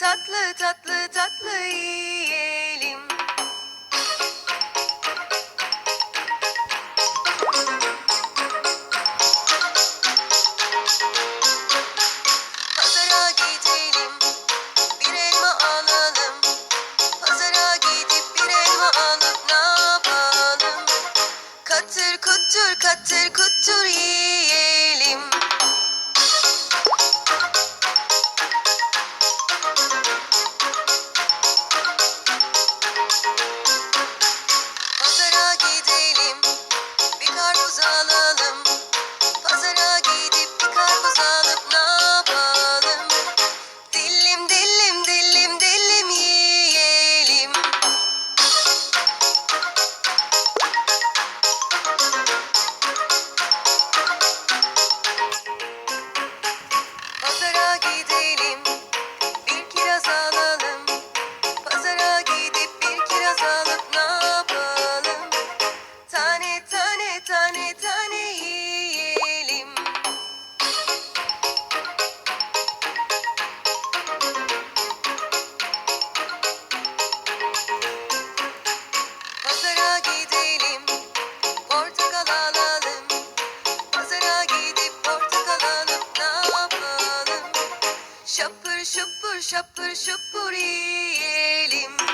tatlı tatlı tatlı yiyelim. Pazara gidelim, bir elma alalım. Pazara gidip bir elma alıp ne yapalım? Katır kutur katır kutur yiyelim. Bir Şapır şupur şapır şupur yiyelim.